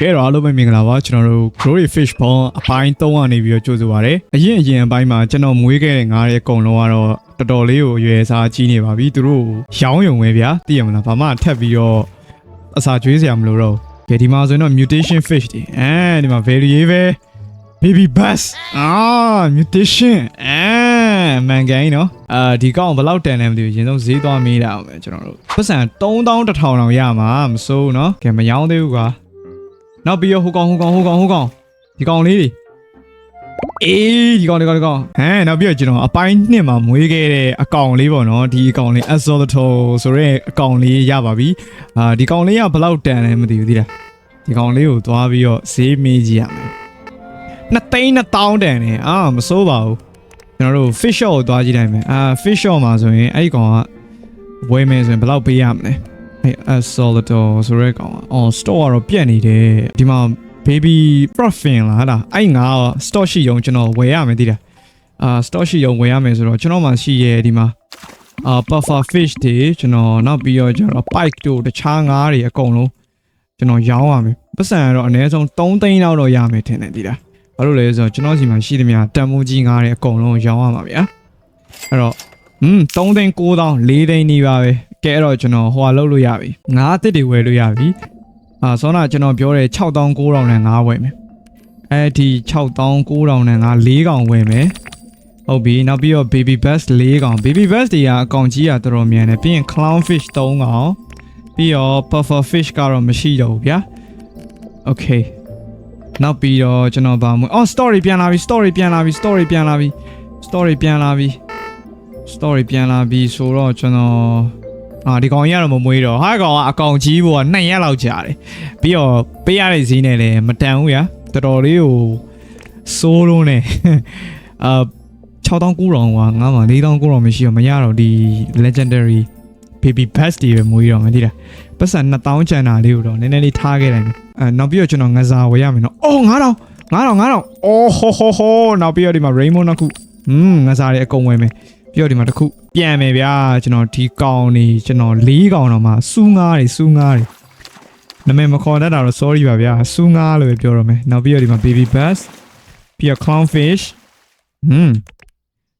ကဲတော့အားလုံးပဲမင်္ဂလာပါကျွန်တော်တို့ Glory Fish Pond အပိုင်း3ကနေပြီးတော့ကြိုဆိုပါရစေအရင်အရင်အပိုင်းမှာကျွန်တော်မွေးခဲ့တဲ့ငါးရဲ့အကုန်လုံးကတော့တော်တော်လေးကိုရွယ်စားကြီးနေပါပြီသူတို့ရောင်းယုံပဲဗျာသိရမလားဘာမှထပ်ပြီးတော့အစာကျွေးစရာမလိုတော့ဘူးကဲဒီမှာဆိုရင်တော့ mutation fish တွေအဲဒီမှာ value ပဲ baby bass အာ mutation အဲမန်ကန်နော်အာဒီကောင်ဘယ်လောက်တန်လဲမသိဘူးရင်ဆုံးဈေးသွားမေးတာအောင်ပဲကျွန်တော်တို့ပတ်စံ3000တစ်ထောင်တောင်ရမှာမစိုးဘူးနော်ကဲမရောင်းသေးဘူးကွာ နောက်ပြီးတော့ဟိုကောင်ဟိုကောင်ဟိုကောင်ဟိုကောင်ဒီကောင်လေးတွေအေးဒီကောင်ဒီကောင်ဒီကောင်ဟမ်နောက်ပြီးတော့ကျွန်တော်အပိုင်းနှစ်မှာမွေးခဲ့တဲ့အကောင်လေးပေါ့နော်ဒီအကောင်လေး Axolotl ဆိုရဲအကောင်လေးရပါပြီအာဒီကောင်လေးကဘယ်လောက်တန်လဲမသိဘူးသိလားဒီကောင်လေးကိုသွားပြီးတော့ဈေးမေးကြည့်ရမယ်နှစ်သိန်းနှစ်တောင်းတန်နေအာမစိုးပါဘူးကျွန်တော်တို့ fish shop ကိုသွားကြည့်လိုက်မယ်အာ fish shop မှာဆိုရင်အဲ့ဒီကောင်ကဝယ်မယ်ဆိုရင်ဘယ်လောက်ပေးရမလဲ အဲ့ Axolotl ဆိုရဲကောင်ကအော် store ကတော့ပြတ်နေတယ်ဒီမှာ baby profin လားဟာလားအဲ့ငါက store ရှိရုံကျွန်တော်ဝယ်ရမယ်သိလားအာ store ရှိရုံဝယ်ရမယ်ဆိုတော့ကျွန်တော်မှရှိရဲဒီမှာအာ puffer fish တွေကျွန်တော်နောက်ပြီးတော့ကျွန်တော် pike တို့တခြားငါးတွေအကုန်လုံးကျွန်တော်ရောင်းရမယ်ပတ်စံကတော့အနည်းဆုံး3သိန်းလောက်တော့ရမယ်ထင်တယ်သိလားဘာလို့လဲဆိုတော့ကျွန်တော်စီမှာရှိသမျှတန်မိုးကြီးငားတဲ့အကုန်လုံးရောင်းရမှာဗျာအဲ့တော့อืม3သိန်း9000 4သိန်းနီးပါပဲ ကဲအဲ့တော့ကျွန်တော်ဟိုဟာလုပ်လို့ရပြီငါးအစ်စ်တွေဝယ်လို့ရပြီအာဆောနာကျွန်တော်ပြောတယ်6900နဲ့ငါးဝယ်မယ်အဲ့ဒီ6900နဲ့ငါး4កောင်ဝယ်မယ်ဟုတ်ပြီနောက်ပြီးတော့ baby bass 4កောင် baby bass တွေကအကောင်ကြီးอ่ะတော်တော်မြန်တယ်ပြီးရင် clown fish 3កောင်ပြီးတော့ puffer fish ကတော့မရှိတော့ဘူးဗျာ okay နောက်ပြီးတော့ကျွန်တော်ဗာမအော် story ပြန်လာပြီ story ပြန်လာပြီ story ပြန်လာပြီ story ပြန်လာပြီ story ပြန်လာပြီဆိုတော့ကျွန်တော် အာဒီကောင်ကြီးကတော့မမွေးတော့ဟာကောင်ကအကောင်ကြီးဘောက2ရက်လောက်ကြာတယ်ပြီးတော့ပေးရတဲ့ဈေးနဲ့လည်းမတန်ဘူးဗျာတော်တော်လေးကိုစိုးလုံးနဲ့အာ6900ကငါမှ4900မရှိတော့မရတော့ဒီ legendary baby bass တွေပဲမွေးတော့မသိတာပတ်စံ2000ကျန်တာလေးကိုတော့နည်းနည်းလေးထားခဲ့တယ်အဲနောက်ပြီးတော့ကျွန်တော်ငစားဝယ်ရမယ်နော်အော်9000 9000 9000အော်ဟိုဟိုဟိုနောက်ပြီးတော့ဒီမှာ rainbow နှစ်ခုอืมငစားတွေအကုန်ဝယ်မယ် ပြီးတော့ဒီမှာတစ်ခုပြန်မယ်ဗျာကျွန်တော်ဒီကောင်နေကျွန်တော်၄ကောင်တော့မှစူးငားတွေစူးငားတွေနာမည်မခေါ်တတ်တာတော့ sorry ပါဗျာစူးငားလို့ပဲပြောရမယ်နောက်ပြီးတော့ဒီမှာ baby bass ပြီးတော့ clownfish อืม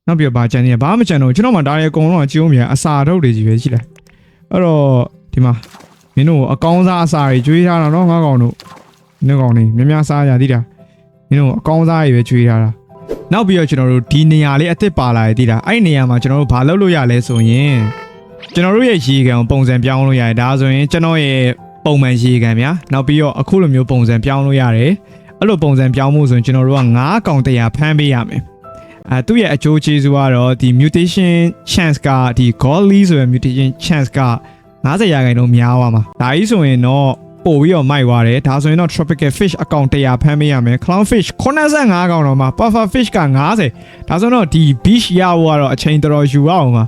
နောက်ပြီးတော့ဗာကြံနေဘာမှမကြံတော့ကျွန်တော်မှဒါတွေအကုန်လုံးအကျိုးမြအစာထုတ်တွေကြီးပဲရှိလိုက်အဲ့တော့ဒီမှာမင်းတို့အကောင်းစားအစာတွေကျွေးထားတာနော်ငါကောင်တို့နင်းကောင်နေမြများစားရသေးတာမင်းတို့အကောင်းစားတွေပဲကျွေးထားတာ နောက်ပြီးတော့ကျွန်တော်တို့ဒီနေရာလေးအစ်စ်ပါလာရသေးတာအဲ့ဒီနေရာမှာကျွန်တော်တို့ဘာလုပ်လို့ရလဲဆိုရင်ကျွန်တော်တို့ရဲ့ရေကန်ကိုပုံစံပြောင်းလို့ရတယ်ဒါဆိုရင်ကျွန်တော်ရဲ့ပုံမှန်ရေကန်ဗျာနောက်ပြီးတော့အခုလိုမျိုးပုံစံပြောင်းလို့ရတယ်အဲ့လိုပုံစံပြောင်းမှုဆိုရင်ကျွန်တော်တို့က9កောင်တရာဖမ်းပေးရမယ်အဲသူ့ရဲ့အကျိုးကျေးဇူးကတော့ဒီ mutation chance ကဒီ godly ဆိုတဲ့ mutation chance က90ရာခိုင်နှုန်းများသွားမှာဒါကြီးဆိုရင်တော့ ပို့ပြီးတော့မိုက်သွားတယ်ဒါဆိုရင်တော့ tropical fish အကောင့်100ဖမ်းပေးရမယ် clown fish 85ကောင်တော့မှာ puffer fish က90ဒါဆိုတော့ဒီ beach ရဖို့ကတော့အချိန်တော်တော်ယူရအောင်ပါ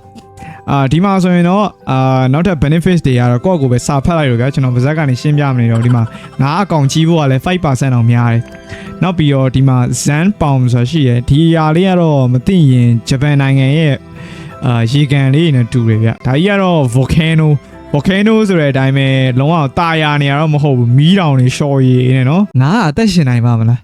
အာဒီမှာဆိုရင်တော့အာနောက်ထပ် benefits တွေကတော့ကိုယ့်ကိုယ်ပဲစာဖတ်လိုက်လို့ဗျာကျွန်တော်ဗဇက်ကနေရှင်းပြမနေတော့ဒီမှာငါအကောင့်ကြီးဖို့ကလည်း5%အောင်များတယ်နောက်ပြီးတော့ဒီမှာ Zen Palm ဆိုတာရှိရယ်ဒီအရာလေးကတော့မသိရင်ဂျပန်နိုင်ငံရဲ့အာရေကန်လေးနဲ့တူတယ်ဗျဒါကြီးကတော့ volcano volcano ဆိုတဲ့အတိုင်းပဲလုံးဝတာယာနေရတော့မဟုတ်ဘူးမီးတောင်တွေရှော်ရည်နေနော်ငါအသက်ရှင်နိုင်ပါမလား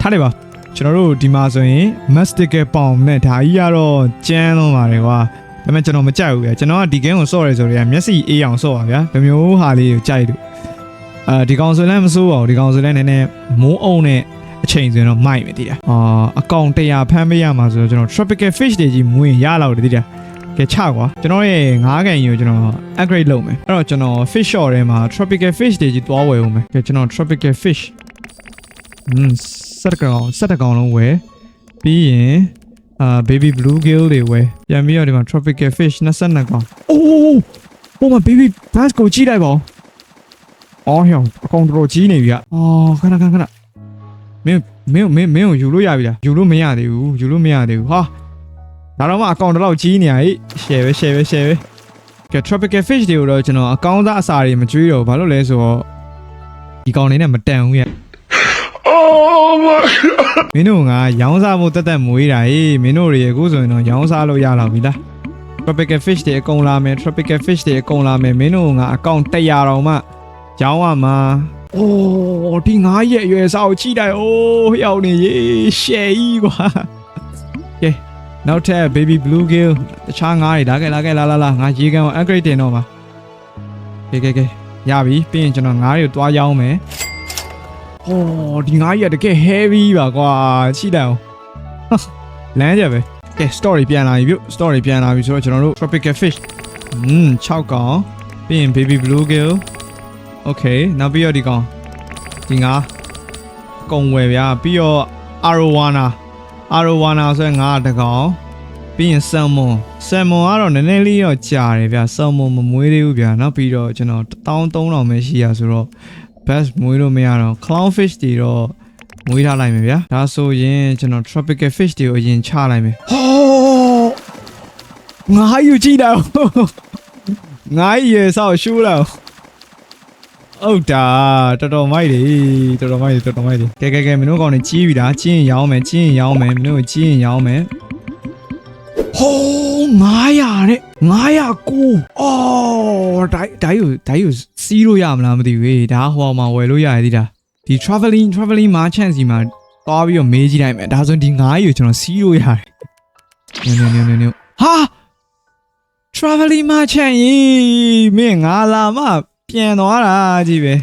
ထားလိုက်ပါကျွန်တော်တို့ဒီမှာဆိုရင် mastical palm နဲ့ဒါကြီးကတော့ကျန်းလုံးပါတယ်ကွာဒါပေမဲ့ကျွန်တော်မကြိုက်ဘူးဗျာကျွန်တော်ကဒီ game ကိုစော့ရဲဆိုတော့မျက်စိအေးအောင်စော့ပါဗျာဒီမျိုးဟာလေးကိုကြိုက်လို့အဲဒီကောင်ဆိုလည်းမစိုးပါဘူးဒီကောင်ဆိုလည်းနည်းနည်းမိုးအုံနဲ့အချိန်ဆိုရင်တော့မိုက်မယ်တည်တာအာအကောင်100ဖမ်းပေးရမှာဆိုတော့ကျွန်တော် tropical fish တွေကြီးမွေးရင်ရလောက်တယ်တည်တာ ကဲချကွာကျွန်တော်ရဲ့ငါးကန်ကြီးကိုကျွန်တော် upgrade လုပ်မယ်အဲ့တော့ကျွန်တော် fish shop ထဲမှာ tropical fish တွေကြီးတွားဝယ်ဦးမယ်ကဲကျွန်တော် tropical fish อืมဆက်ကောင်ဆက်တကောင်လုံးဝယ်ပြီးရင်အာ baby bluegill တွေဝယ်ပြန်ပြီးတော့ဒီမှာ tropical fish 22ကောင်အိုးဟိုမှာ baby bass ကိုကြီးလိုက်ပါဦးအော်ဟောင်းအကောင်တော်ကြီးနေပြီကအော်ခဏခဏခဏမင်းမင်းမင်းမင်းကိုယူလို့ရပြီလားယူလို့မရသေးဘူးယူလို့မရသေးဘူးဟာ ဒါတော့မှအကောင်တော်တော်ကြီးနေရဟိ share ပဲ share ပဲ share ပဲကဲ tropical fish တွေကိုတော့ကျွန်တော်အကောင်သားအစာတွေမကျွေးတော့ဘာလို့လဲဆိုတော့ဒီကောင်လေးနဲ့မတန်ဘူးရဲ့မင်းတို့ကရောင်းစားဖို့တက်တက်မွေးတာဟေးမင်းတို့တွေအခုဆိုရင်တော့ရောင်းစားလို့ရလာပြီလား tropical fish တွေအကုန်လာမယ် tropical fish တွေအကုန်လာမယ်မင်းတို့ကအကောင့်100တောင်မှကျောင်းကမှာအိုးဒီငါးရဲ့အရွယ်စားကိုချိတိုင်းအိုးဟျောက်နေရေရှယ်ကြီးကွာကဲ နောက်ထပ် baby blue gill တခြားငါးတွေလာခဲ့လာခဲ့လာလာလာငါရေကန်ကို upgrade တင်တော့မှာကဲကဲကဲရပြီပြီးရင်ကျွန်တော်ငါးတွေကိုတွားရောင်းမယ်ဟောဒီငါးကြီးကတကယ် heavy ပါကွာချိတိုင်းအောင်ဟာလမ်းကြပဲကဲ story ပြန်လာပြီပြု story ပြန်လာပြီဆိုတော့ကျွန်တော်တို့ tropical fish อืม6កောင်ပြီးရင် baby blue gill okay နောက်ပြီးတော့ဒီကောင်ဒီငါကုံဝယ်ဗျာပြီးတော့ arowana arowana ဆိုရင်ငါတကောင်ပြီးရင် salmon salmon ကတော့နည်းနည်းလေးတော့ကြာတယ်ဗျာ salmon မမွေးသေးဘူးဗျာနောက်ပြီးတော့ကျွန်တော်13000ပဲရှိရဆိုတော့ best မွေးလို့မရတော့ clownfish တွေတော့မွေးထားလိုက်မယ်ဗျာဒါဆိုရင်ကျွန်တော် tropical fish တွေကိုအရင်ချလိုက်မယ်ဟောငါယူကြည့်တော့ငါရေဆောက်ရှူးတော့ ဟုတ်တာတော်တော်မိုက်တယ်တော်တော်မိုက်တယ်တော်တော်မိုက်တယ်ကဲကဲကဲမင်းတို့ကောင်နေကြီးပြီလားကြီးရင်ရောင်းမယ်ကြီးရင်ရောင်းမယ်မင်းတို့ကြီးရင်ရောင်းမယ်ဟိုး900တဲ့900ကိုအော်ဒိုင်ဒိုင်ကိုဒိုင်ကိုစီးလို့ရမလားမသိဘူးေးဒါဟိုမှာဝယ်လို့ရရသေးတာဒီ traveling traveling merchant စီမှာသွားပြီးတော့မေးကြည့်လိုက်မယ်ဒါဆိုရင်ဒီ900ကိုကျွန်တော်စီးလို့ရတယ်နင်းနင်းနင်းနင်းဟာ traveling merchant ရေးမင်းငါလာမှ ပြန်သွားတာကြီးပဲ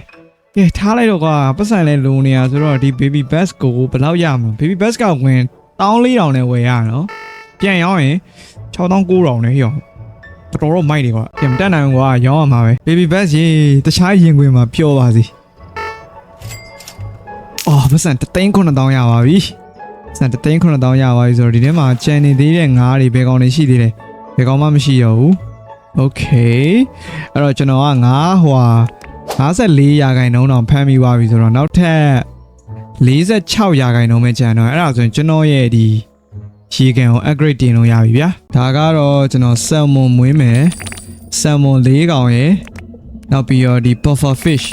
ကဲထားလိုက်တော့ကွာပတ်စံလဲလုံနေရဆိုတော့ဒီ baby bus ကိုဘယ်လောက်ရမလဲ baby bus ကဝင်14000နဲ့ဝယ်ရနော်ပြန်ရောင်းရင်6900နဲ့ရောင်းတော်တော်မိုက်တယ်ကွာပြန်မတက်နိုင်ဘူးကွာရောင်းရမှာပဲ baby bus ရေးတခြားရင်ခွင်မှာပျော်ပါစီအော်ပတ်စံ39000ရပါပြီပတ်စံ39000ရပါပြီဆိုတော့ဒီထဲမှာကျန်နေသေးတဲ့ငါးတွေဘယ်ကောင်တွေရှိသေးလဲဘယ်ကောင်မှမရှိတော့ဘူး โอเคအဲ့တော့ကျွန်တော်ကငါဟွာ54ရာခိုင်နှုန်းတော့ဖမ်းပြီးသွားပြီဆိုတော့နောက်ထပ်46ရာခိုင်နှုန်းပဲကျန်တော့အဲ့ဒါဆိုရင်ကျွန်တော်ရဲ့ဒီရေကန်ကို upgrade တင်လို့ရပြီဗျာဒါကတော့ကျွန်တော် salmon မွေးမယ် salmon ၄ကောင်ရယ်နောက်ပြီးတော့ဒီ puffer fish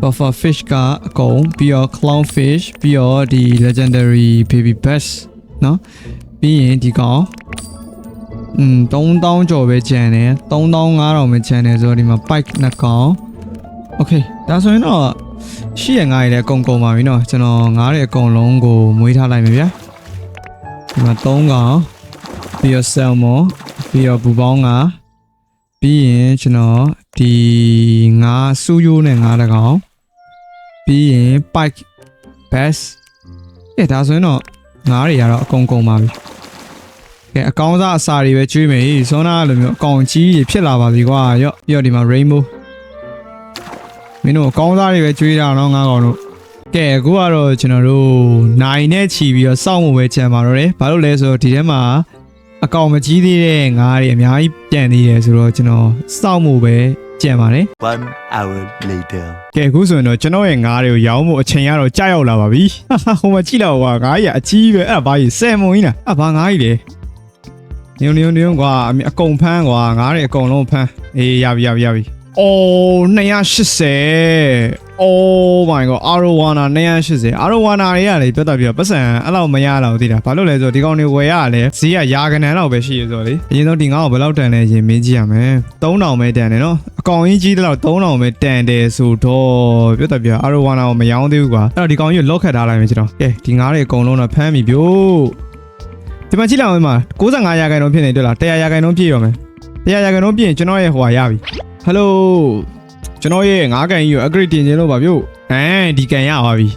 puffer fish ကအကုန်ပြီးတော့ clown fish ပြီးတော့ဒီ legendary baby bass เนาะပြီးရင်ဒီကောင် อืม3000ကျော်ပဲကျန်တယ်3500ပဲကျန်တယ်ဆိုတော့ဒီမှာ bike နှစ်ကောင် okay ဒါဆိုရင်တော့ရှိရငါးရည်လည်းအကုန်ကုန်ပါပြီเนาะကျွန်တော်ငါးရည်အကုန်လုံးကိုမွေးထားလိုက်မယ်ဗျာဒီမှာ3ကောင်ပြီးတော့ salmon ပြီးတော့ဘူပေါင်းငါပြီးရင်ကျွန်တော်ဒီငါးစူးရိုးနဲ့ငါးတစ်ကောင်ပြီးရင် bike bass အဲဒါဆိုရင်တော့ငါးတွေကတော့အကုန်ကုန်ပါပြီ ကဲအကောင်းစားအစာတွေပဲကျွေးမယ်စောနာလိုမျိုးအကောင်ကြီးတွေဖြစ်လာပါပြီကွာရော့ပြီးတော့ဒီမှာ rainbow မင်းတို့အကောင်းစားတွေပဲကျွေးတာနော်ငါကောင်တို့ကဲအခုကတော့ကျွန်တော်တို့နိုင်နဲ့ချီပြီးတော့စောင့်ဖို့ပဲကြံပါတော့တယ်ဘာလို့လဲဆိုတော့ဒီထဲမှာအကောင်မကြီးသေးတဲ့ငါးတွေအများကြီးပြန်သေးတယ်ဆိုတော့ကျွန်တော်စောင့်ဖို့ပဲကြံပါတယ် One hour later. ကဲအခုဆိုရင်တော့ကျွန်တော်ရဲ့ငါးတွေကိုရောင်းဖို့အချိန်ရတော့ကြာရောက်လာပါပြီဟိုမှာကြည့်လောက်ကွာငါးကြီးကအကြီးပဲအဲ့ဒါဘာကြီးဆယ်မုံကြီးလားအဲ့ဘာငါးကြီးလဲ ညုံညုံညုံကွာအမြအကုန်ဖမ်းကွာငါးတွေအကုန်လုံးဖမ်းအေးရပြီရပြီရပြီအိုး280 Oh my god Arowana 280 Arowana တွေကလေပြတ်တော့ပြပတ်စံအဲ့လောက်မရတော့သိတာဘာလို့လဲဆိုတော့ဒီကောင်တွေဝယ်ရလဲဈေးကရာခဏန်းလောက်ပဲရှိရဆိုတော့လေအရင်ဆုံးဒီငါ့ကိုဘယ်လောက်တန်လဲရင်မေးကြည့်ရမယ်3000ပဲတန်တယ်နော်အကောင်ကြီးကြီးတော့3000ပဲတန်တယ်ဆိုတော့ပြတ်တော့ပြ Arowana ကိုမရောင်းသေးဘူးကွာအဲ့တော့ဒီကောင်ကြီးကိုလော့ခတ်ထားလိုက်မယ်ကျွန်တော်ကဲဒီငါးတွေအကုန်လုံးတော့ဖမ်းပြီဗျို့ ဒီမှာကြည့်လိုက်အောင်ဒီမှာ95ရာခိုင်နှုန်းဖြစ်နေတွေ့လား100ရာခိုင်နှုန်းပြည့်ရောမယ်100ရာခိုင်နှုန်းပြည့်ရင်ကျွန်တော်ရဲ့ဟိုဟာရပြီဟယ်လိုကျွန်တော်ရဲ့9ကန်ကြီးကို upgrade တင်ခြင်းလို့ပါဗျို့အဲဒီကန်ရပါပြီ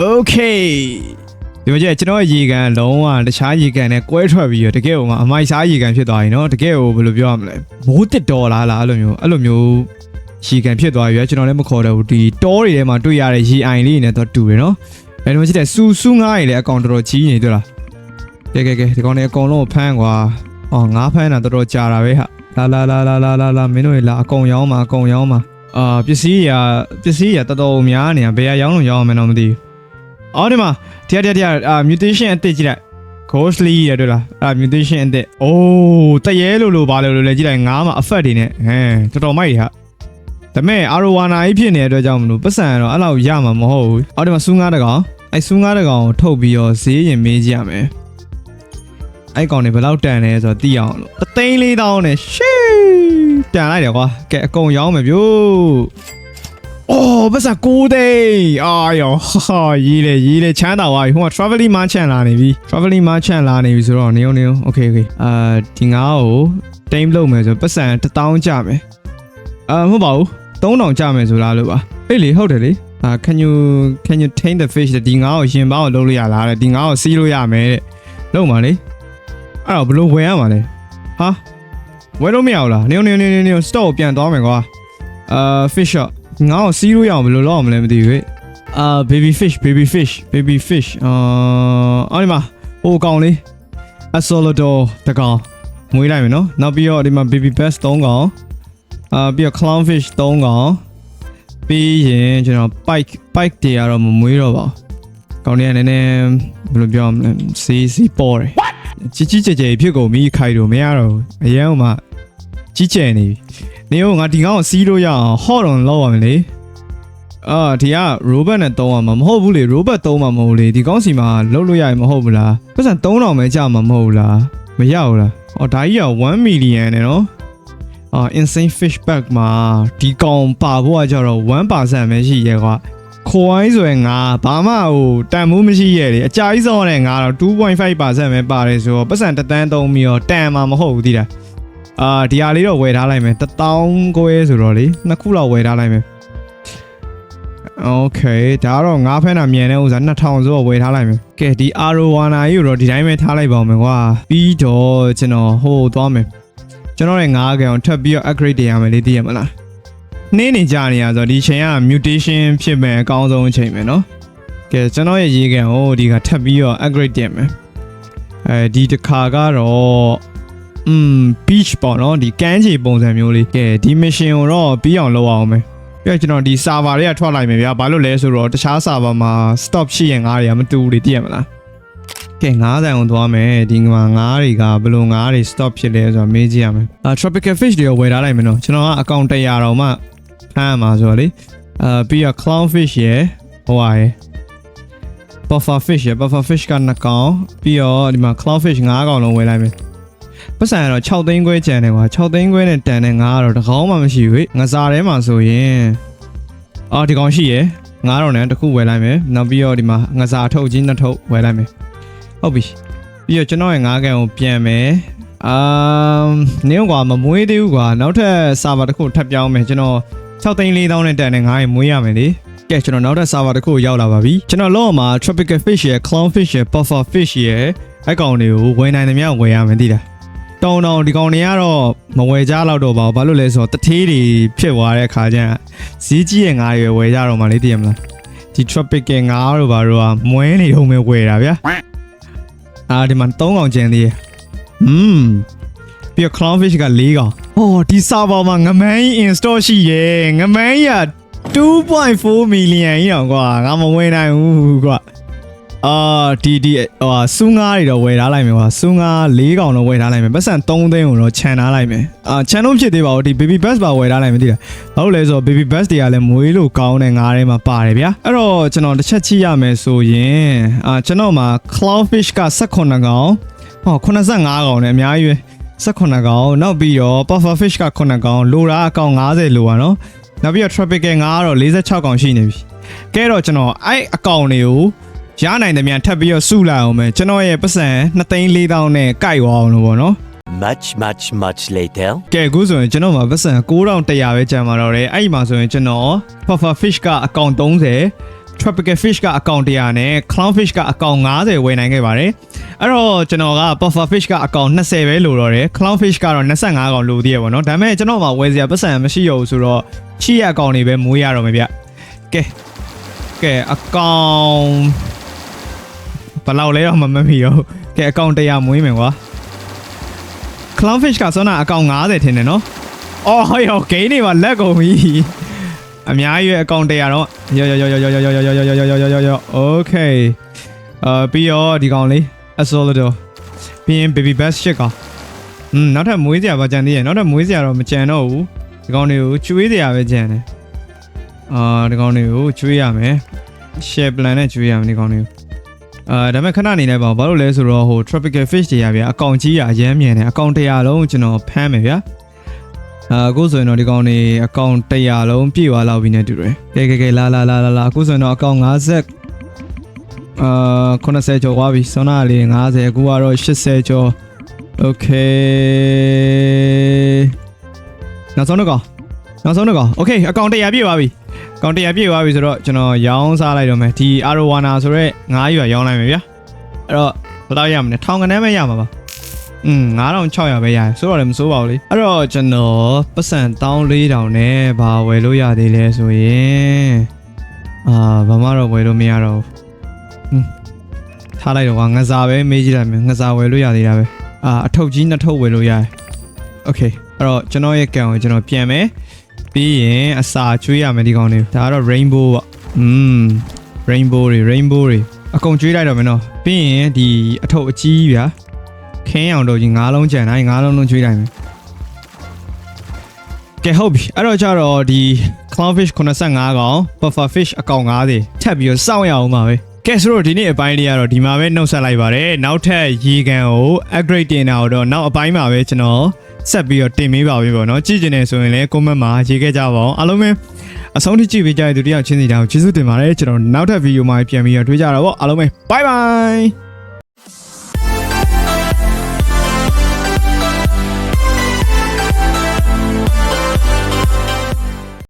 okay ဒီမှာကျကျွန်တော်ရဲ့ရေကန်လုံးဝတခြားရေကန်နဲ့ကွဲထွက်ပြီးတော့တကယ်ဟိုမှာအမိုက်စားရေကန်ဖြစ်သွားပြီเนาะတကယ်ဟိုဘယ်လိုပြောရမလဲမိုးတစ်တော်လားလားအဲ့လိုမျိုးအဲ့လိုမျိုးရေကန်ဖြစ်သွားပြီကျွန်တော်လည်းမခေါ်တော့ဘူးဒီတောတွေထဲမှာတွေ့ရတဲ့ရေအိုင်လေးတွေနဲ့တော့တူတယ်เนาะအဲ့ဒီမှာကြည့်တဲ့စူစူငားတွေလည်းအကောင်တော်တော်ကြီးနေတွေ့လား ကဲကဲကဲဒီကောင်တွေအကုန်လုံးကိုဖမ်းကွာ။အော်ငါးဖမ်းတာတော်တော်ကြာတာပဲဟာ။လာလာလာလာလာလာလာမင်းတို့တွေလာအကုန်ရောင်းမှာအကုန်ရောင်းမှာ။အာပစ္စည်းရပစ္စည်းရတော်တော်များနေတာဘယ်ကရောင်းလို့ရောင်းအောင်မလဲတော့မသိဘူး။အော်ဒီမှာတရားတရားတရားအာ mutation အသစ်ကြည့်လိုက် ghostly ရတွေ့လားအာ mutation အသစ်အိုးတရဲလို့လို့ပါလို့လို့လဲကြည့်လိုက်ငါးမှာ effect တွေနဲ့ဟမ်တော်တော်မိုက်တွေဟာဒါပေမဲ့ arowana ကြီးဖြစ်နေတဲ့အတွက်ကြောင့်မလို့ပတ်စံတော့အဲ့လောက်ရမှာမဟုတ်ဘူးအော်ဒီမှာစူးငါးတကောင်အဲစူးငါးတကောင်ကိုထုတ်ပြီးတော့ဈေးရင်မေးကြည့်ရမယ် အဲ့ကောင်တွေဘယ်လောက်တန်လဲဆိုတော့သိအောင်လို့တသိန်းလေးတောင်းနဲ့ရှေးပြန်လိုက်တယ်ကွာကဲအကုန်ရောင်းမယ်ဗျို့အော်ပတ်စံ6သိန်းအာယောဟာရေးလေရေးလေချမ်းသာသွားပြီဟိုက traveling merchant လာနေပြီ traveling merchant လာနေပြီဆိုတော့နေုံနေုံ okay okay အာဒီငါ့ကိုတိမ်လုပ်မယ်ဆိုပတ်စံ1000ကျမယ်အာမဟုတ်ပါဘူး3000ကျမယ်ဆိုလားလို့ပါအေးလေဟုတ်တယ်လေအာ can you can you tame the fish ဒီငါ့ကိုရင်ပေါင်းလုပ်လို့ရလားတဲ့ဒီငါ့ကိုစီးလို့ရမယ်တဲ့လုပ်ပါလေ အဲ့တော့ဘယ်လိုဝယ်ရမှာလဲဟာဝယ်လို့မရဘူးလားနေုံနေုံနေုံနေုံ store ကိုပြန်သွားမယ်ကွာအာ fish shop ငါ့ကိုစီးလို့ရအောင်ဘယ်လိုလုပ်အောင်မလဲမသိဘူးလေအာ baby fish baby fish baby fish အာအော်ဒီမှာဟိုကောင်လေး a solidor တကောင်မွေးလိုက်မယ်နော်နောက်ပြီးတော့ဒီမှာ baby bass 3ကောင်အာပြီးတော့ clownfish 3ကောင်ပြီးရင်ကျွန်တော် pike pike တွေကတော့မမွေးတော့ပါဘူးကောင်တွေကနည်းနည်းဘယ်လိုပြောရမလဲစီးစီးပေါ်တယ် ကြီးကြီးကျယ်ကျယ်ဖြစ်ကုန်ပြီခိုင်တော့မရတော့ဘူးအရင်ကမှကြီးကျယ်နေပြီနေရောငါဒီကောင်ကိုစီးလို့ရအောင် hot on လောက်ရမယ်လေအာဒီက robot နဲ့တုံးရမှာမဟုတ်ဘူးလေ robot တုံးမှာမဟုတ်လေဒီကောင်စီမှာလုံးလို့ရရင်မဟုတ်ဘူးလားပတ်စံ3000ပဲကြာမှာမဟုတ်ဘူးလားမရဘူးလားအော်ဒါကြီးက1 million နဲ့နော်အာ insane fish bag မှာဒီကောင်ပါဖို့ကကြတော့1%ပဲရှိရဲကွာ ခွိုင်းဆိုရင်ငါဘာမှဟိုတန်မိုးမရှိရဲ့လေအကြာကြီးစောနဲ့ငါတော့2.5%ပဲပါတယ်ဆိုတော့ပတ်စံတစ်တန်းသုံးပြီးတော့တန်မှာမဟုတ်ဘူးတိလားအာဒီဟာလေးတော့ဝယ်ထားလိုက်မယ်1000ကိုရဲဆိုတော့လေနှစ်ခုလောက်ဝယ်ထားလိုက်မယ်โอเคဒါကတော့ငါးဖက်နာမြန်တဲ့ဥစ္စာ2000ဆိုတော့ဝယ်ထားလိုက်မယ်ကဲဒီ arowana ကြီးကိုတော့ဒီတိုင်းပဲထားလိုက်ပါဦးမယ်ကွာပြီးတော့ကျွန်တော်ဟိုသွားမယ်ကျွန်တော်ရဲ့ငါးကံကိုထပ်ပြီးတော့ upgrade တင်ရမယ်လေသိရမလား နှင်းနေကြနေရဆိုတော့ဒီချိန်က mutation ဖြစ်မယ်အကောင်းဆုံးအချိန်ပဲเนาะကဲကျွန်တော်ရဲ့ရေကံကိုဒီကထပ်ပြီးတော့ upgrade တင်မယ်အဲဒီတစ်ခါကတော့อืม beach ပေါ့เนาะဒီကမ်းခြေပုံစံမျိုးလေးကဲဒီ mission ကိုတော့ပြီးအောင်လုပ်အောင်မယ်ပြကျွန်တော်ဒီ server တွေကထွက်လိုက်မယ်ဗျာဘာလို့လဲဆိုတော့တခြား server မှာ stop ရှိရင်ငါးတွေကမတူဘူးလေသိရမလားကဲငါးဆိုင်အောင်သွားမယ်ဒီမှာငါးတွေကဘယ်လိုငါးတွေ stop ဖြစ်လဲဆိုတော့မေးကြည့်ရမယ်အာ tropical fish တွေကိုဝယ်ထားလိုက်မယ်နော်ကျွန်တော်ကအကောင့်100တောင်မှ ဖမ်းရမှာဆိုတော့လေအာပြီးတော့ clown fish ရယ်ဟိုဟာရယ် buffer fish ရယ် buffer fish က2ကောင်ပြီးတော့ဒီမှာ clown fish 5ကောင်လုံးဝယ်လိုက်မယ်ပတ်စံကတော့6သိန်းခွဲကျန်တယ်ကွာ6သိန်းခွဲနဲ့တန်တဲ့ငါးကတော့တစ်ကောင်မှမရှိဘူးငစားထဲမှာဆိုရင်အော်ဒီကောင်ရှိရယ်ငါးတော့နဲ့တစ်ခုဝယ်လိုက်မယ်နောက်ပြီးတော့ဒီမှာငစားထုတ်ချင်းနှစ်ထုတ်ဝယ်လိုက်မယ်ဟုတ်ပြီပြီးတော့ကျွန်တော်ရဲ့ငါးကန်ကိုပြန်မယ်အမ်နင်းကွာမမွေးသေးဘူးကွာနောက်ထပ်ဆာဗာတစ်ခုထပ်ပြောင်းမယ်ကျွန်တော် 6သိန်း4000နဲ့တန်တဲ့ငါးရင်မွေးရမယ်လေကဲကျွန်တော်နောက်ထပ် server တစ်ခုရောက်လာပါပြီကျွန်တော်လောကမှာ tropical fish ရယ် clown fish ရယ် puffer fish ရယ်အကောင်တွေကိုဝယ်နိုင်တယ်များဝယ်ရမယ်သိလားတောင်းတောင်းဒီကောင်တွေကတော့မဝယ်ကြတော့တော့ပါဘူးဘာလို့လဲဆိုတော့တထေးတွေဖြစ်သွားတဲ့အခါကျရင်ဈေးကြီးရဲ့ငါးရွယ်ဝယ်ကြတော့မှလေသိရမလားဒီ tropical ငါးတို့ဘာတို့ကမွဲနေတော့မဲဝယ်တာဗျာအာဒီမှာ3កောင်ကျန်သေးရဲ့อืม ပြီးတော့ clownfish က4កောင်။အော်ဒီ server မှာငမန်းကြီး install ရှိရဲ့ငမန်းကြီးက2.4 million ကြီးတော့ကွာငါမဝင်နိုင်ဘူးကွာအာဒီဒီဟိုစူးငါးတွေတော့ဝယ်ထားလိုက်မယ်ကွာစူးငါး၄កောင်တော့ဝယ်ထားလိုက်မယ်ပတ်စံ3သိန်းကိုတော့ခြံထားလိုက်မယ်အာခြံတော့ဖြစ်သေးပါဘူးဒီ baby bus ပါဝယ်ထားလိုက်မယ်တိလားဘာလို့လဲဆိုတော့ baby bus တွေကလည်းမွေးလို့ကောင်းတဲ့ငါးထဲမှာပါတယ်ဗျာအဲ့တော့ကျွန်တော်တစ်ချက်ချိရမယ်ဆိုရင်အာကျွန်တော်မှာ clownfish က18កောင်ဟော85កောင်နဲ့အများကြီးပဲ 18ကောင်နောက်ပြီးတော့ puffer fish က9ကောင်လိုရာအကောင်90လိုပါနော်နောက်ပြီးတော့ tropical ငါကတော့46ကောင်ရှိနေပြီကဲတော့ကျွန်တော်အဲ့အကောင်တွေကိုရနိုင်တဲ့မြန်ထပ်ပြီးတော့စုလိုက်အောင်မယ်ကျွန်တော်ရဲ့ပတ်စံ2,400နဲ့ကိုက်သွားအောင်လို့ပေါ့နော် much much much later ကဲအခုဆိုရင်ကျွန်တော်မှာပတ်စံ9100ပဲကျန်ပါတော့တယ်အဲ့ဒီမှာဆိုရင်ကျွန်တော် puffer fish ကအကောင်30 tropical fish ကအကောင့်100နဲ့ clown fish ကအကောင့်90ဝယ်နိုင်ခဲ့ပါတယ်အဲ့တော့ကျွန်တော်က puffer fish ကအကောင့်20ပဲလိုတော့တယ် clown fish ကတော့25កောင်လိုသေးရပါတော့ဒါပေမဲ့ကျွန်တော်မှာဝယ်စရာပတ်စံမရှိရဘူးဆိုတော့ချီရအကောင့်တွေပဲမွေးရတော့မယ်ဗျကဲကဲအကောင့်ဘယ်လောက်လဲတော့မမမီရောကဲအကောင့်100မွေးမယ်ကွာ clownfish ကစောနာအကောင့်90ထင်တယ်နော်။အော်ဟောယောဂိမ်းတွေမှာလက်ကုန်ပြီ။ အများကြီးပဲအကောင့်100တော့ယောယောယောယောယောယောယောယောယောယောယောယောယောယော Okay အာပြီးတော့ဒီကောင်လေး Asolodo ပြီးရင် baby bass ရှစ်ကောင်อืมနောက်ထပ်မွေးစရာပါကြံသေးရဲ့နောက်ထပ်မွေးစရာတော့မကြံတော့ဘူးဒီကောင်တွေကိုကျွေးစရာပဲကြံတယ်အာဒီကောင်တွေကိုကျွေးရမယ် share plan နဲ့ကျွေးရမယ်ဒီကောင်တွေကိုအာဒါပေမဲ့ခဏနေနေပါဘာလို့လဲဆိုတော့ဟို tropical fish တွေရဗျာအကောင်ကြီးရအရမ်းမြန်တယ်အကောင်100လုံးကျွန်တော်ဖမ်းမယ်ဗျာ အာအခုဆိုရင်တော့ဒီကောင်နေအကောင့်100လုံးပြည့်သွားလောက်ပြီနဲ့တူတယ်ကဲကဲကဲလာလာလာလာလာအခုဆိုရင်တော့အကောင့်50အာ90ကျော်သွားပြီဆောနာလေး50အခုကတော့80ကျော် Okay နောက်ဆုံးတော့ကောင်နောက်ဆုံးတော့ကောင် Okay အကောင့်100ပြည့်သွားပြီအကောင့်100ပြည့်သွားပြီဆိုတော့ကျွန်တော်ရောင်းစားလိုက်တော့မယ်ဒီအာရိုဝါနာဆိုတော့9ရွာရောင်းလိုက်မယ်ဗျာအဲ့တော့ဘယ်တော့ရမလဲထောင်ကနေပဲရမှာပါ อืม9600ပဲရတယ်ဆိုတော့လည်းမစိုးပါဘူးလေအဲ့တော့ကျွန်တော်ပတ်စံ14000နဲ့ဘာဝယ်လို့ရသေးလဲဆိုရင်အာဘာမှတော့ဝယ်လို့မရတော့ဘူး ထားလိုက်တော့ကွာငစားပဲမေးကြည့်လိုက်မယ်ငစားဝယ်လို့ရသေးတာပဲအာအထုပ်ကြီးနှစ်ထုပ်ဝယ်လို့ရတယ်โอเคအဲ့တော့ကျွန်တော်ရဲ့ကံကိုကျွန်တော်ပြန်မယ်ပြီးရင်အစာကျွေးရမယ်ဒီကောင်လေးဒါကတော့ rainbow ပေါ့อืม rainbow တွေ rainbow တွေအကုန်ကျွေးလိုက်တော့မယ်နော်ပြီးရင်ဒီအထုပ်အကြီးဗျာခ င်းအောင်တော့ကြီးငါးလုံးကျန်တိုင်းငါးလုံးလုံးကျွေးလိုက်မယ်ကဲဟုတ်ပြီအဲ့တော့ကျတော့ဒီ clownfish 85ကောင် puffer fish အကောင်90ထပ်ပြီးတော့စောင့်ရအောင်ပါပဲကဲဆိုတော့ဒီနေ့အပိုင်းလေးကတော့ဒီမှာပဲနှုတ်ဆက်လိုက်ပါတယ်နောက်ထပ်ရေကန်ကို upgrade တင်တာတော့နောက်အပိုင်းမှာပဲကျွန်တော်ဆက်ပြီးတော့တင်ပေးပါပြီပေါ့နော်ကြည့်ကျင်နေဆိုရင်လည်း comment မှာရေးခဲ့ကြပါအောင်အားလုံးပဲအဆုံးထိကြည့်ပေးကြတဲ့သူတယောက်ချင်းစီတောင်ကျေးဇူးတင်ပါတယ်ကျွန်တော်နောက်ထပ်ဗီဒီယိုမှာပြန်ပြီးတော့တွေ့ကြတာပေါ့အားလုံးပဲ bye bye